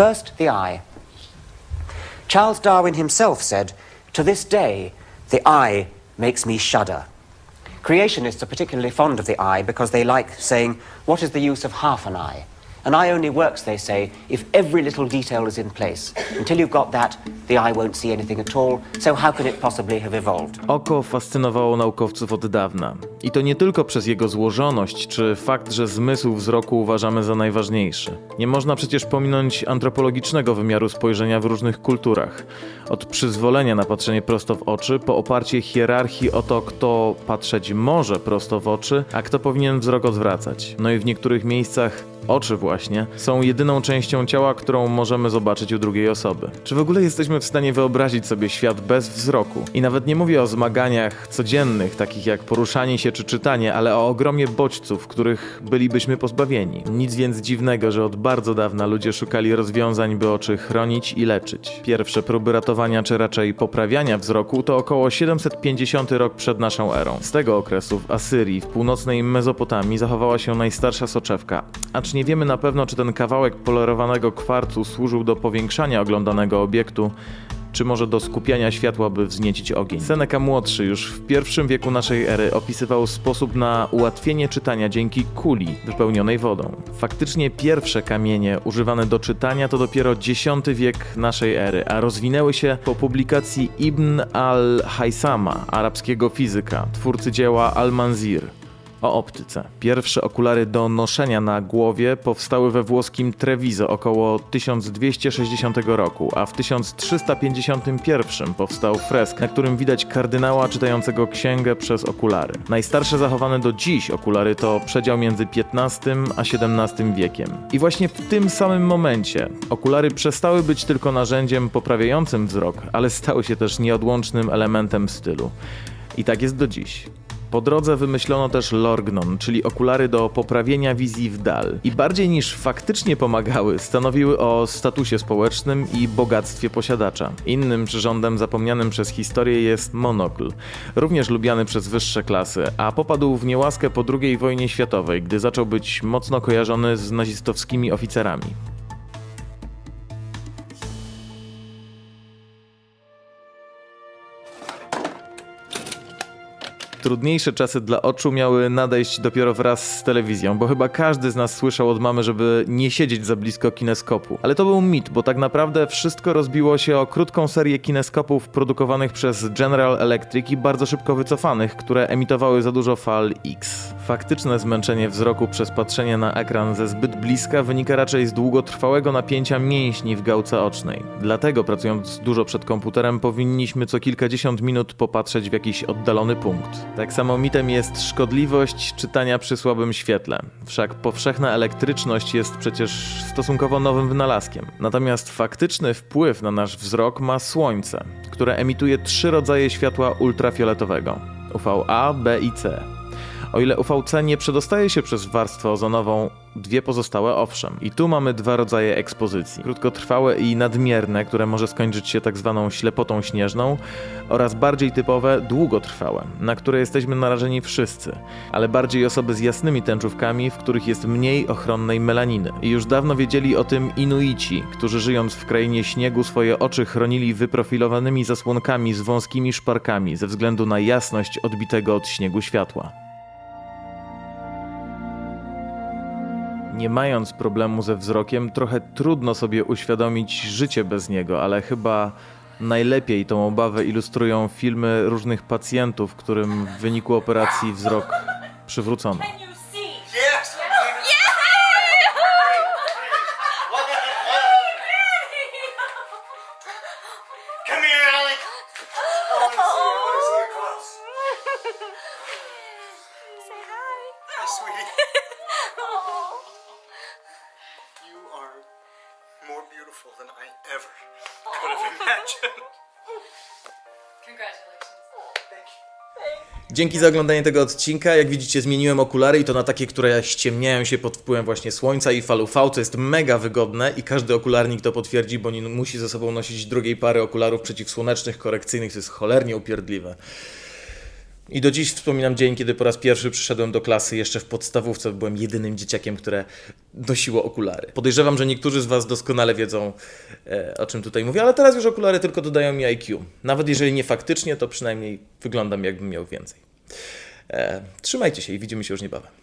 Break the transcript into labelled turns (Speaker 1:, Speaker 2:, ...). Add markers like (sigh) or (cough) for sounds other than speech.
Speaker 1: First, the eye. Charles Darwin himself said, To this day, the eye makes me shudder. Creationists are particularly fond of the eye because they like saying, What is the use of half an eye? An eye only works, they say, if every little detail is in place. Until you've got that, the eye won't see anything at all, so how it possibly have evolved?
Speaker 2: Oko fascynowało naukowców od dawna. I to nie tylko przez jego złożoność, czy fakt, że zmysł wzroku uważamy za najważniejszy. Nie można przecież pominąć antropologicznego wymiaru spojrzenia w różnych kulturach. Od przyzwolenia na patrzenie prosto w oczy, po oparcie hierarchii o to, kto patrzeć może prosto w oczy, a kto powinien wzrok odwracać. No i w niektórych miejscach Oczy właśnie są jedyną częścią ciała, którą możemy zobaczyć u drugiej osoby. Czy w ogóle jesteśmy w stanie wyobrazić sobie świat bez wzroku? I nawet nie mówię o zmaganiach codziennych, takich jak poruszanie się czy czytanie, ale o ogromie bodźców, których bylibyśmy pozbawieni. Nic więc dziwnego, że od bardzo dawna ludzie szukali rozwiązań, by oczy chronić i leczyć. Pierwsze próby ratowania, czy raczej poprawiania wzroku to około 750 rok przed naszą erą. Z tego okresu w Asyrii, w północnej Mezopotamii zachowała się najstarsza soczewka, nie wiemy na pewno, czy ten kawałek polerowanego kwarcu służył do powiększania oglądanego obiektu, czy może do skupiania światła, by wzniecić ogień. Seneca młodszy już w pierwszym wieku naszej ery opisywał sposób na ułatwienie czytania dzięki kuli wypełnionej wodą. Faktycznie pierwsze kamienie używane do czytania to dopiero X wiek naszej ery, a rozwinęły się po publikacji Ibn al-Haysama, arabskiego fizyka, twórcy dzieła Al-Manzir. O optyce. Pierwsze okulary do noszenia na głowie powstały we włoskim Treviso około 1260 roku, a w 1351 powstał fresk, na którym widać kardynała czytającego księgę przez okulary. Najstarsze zachowane do dziś okulary to przedział między XV a XVII wiekiem. I właśnie w tym samym momencie okulary przestały być tylko narzędziem poprawiającym wzrok, ale stały się też nieodłącznym elementem stylu. I tak jest do dziś. Po drodze wymyślono też lorgnon, czyli okulary do poprawienia wizji w dal. I bardziej niż faktycznie pomagały, stanowiły o statusie społecznym i bogactwie posiadacza. Innym przyrządem zapomnianym przez historię jest monokl, również lubiany przez wyższe klasy, a popadł w niełaskę po II wojnie światowej, gdy zaczął być mocno kojarzony z nazistowskimi oficerami. Trudniejsze czasy dla oczu miały nadejść dopiero wraz z telewizją, bo chyba każdy z nas słyszał od mamy, żeby nie siedzieć za blisko kineskopu. Ale to był mit, bo tak naprawdę wszystko rozbiło się o krótką serię kineskopów produkowanych przez General Electric i bardzo szybko wycofanych, które emitowały za dużo fal X. Faktyczne zmęczenie wzroku przez patrzenie na ekran ze zbyt bliska wynika raczej z długotrwałego napięcia mięśni w gałce ocznej. Dlatego pracując dużo przed komputerem powinniśmy co kilkadziesiąt minut popatrzeć w jakiś oddalony punkt. Tak samo mitem jest szkodliwość czytania przy słabym świetle. Wszak powszechna elektryczność jest przecież stosunkowo nowym wynalazkiem. Natomiast faktyczny wpływ na nasz wzrok ma słońce, które emituje trzy rodzaje światła ultrafioletowego: UVA, B i C. O ile UVC nie przedostaje się przez warstwę ozonową, dwie pozostałe owszem. I tu mamy dwa rodzaje ekspozycji: krótkotrwałe i nadmierne, które może skończyć się tak zwaną ślepotą śnieżną, oraz bardziej typowe, długotrwałe, na które jesteśmy narażeni wszyscy, ale bardziej osoby z jasnymi tęczówkami, w których jest mniej ochronnej melaniny. I już dawno wiedzieli o tym Inuici, którzy żyjąc w krainie śniegu swoje oczy chronili wyprofilowanymi zasłonkami z wąskimi szparkami ze względu na jasność odbitego od śniegu światła. Nie mając problemu ze wzrokiem, trochę trudno sobie uświadomić życie bez niego, ale chyba najlepiej tą obawę ilustrują filmy różnych pacjentów, którym w wyniku operacji wzrok przywrócono.
Speaker 3: Can (laughs) (laughs)
Speaker 4: beautiful than I ever could have imagined.
Speaker 3: Congratulations.
Speaker 4: Thank you.
Speaker 2: Dzięki za oglądanie tego odcinka. Jak widzicie, zmieniłem okulary i to na takie, które ściemniają się pod wpływem właśnie słońca i fal UV, co jest mega wygodne i każdy okularnik to potwierdzi, bo nie musi ze sobą nosić drugiej pary okularów przeciwsłonecznych, korekcyjnych, to jest cholernie upierdliwe. I do dziś wspominam dzień, kiedy po raz pierwszy przyszedłem do klasy jeszcze w podstawówce. Byłem jedynym dzieciakiem, które nosiło okulary. Podejrzewam, że niektórzy z Was doskonale wiedzą, e, o czym tutaj mówię, ale teraz już okulary tylko dodają mi IQ. Nawet jeżeli nie faktycznie, to przynajmniej wyglądam, jakbym miał więcej. E, trzymajcie się i widzimy się już niebawem.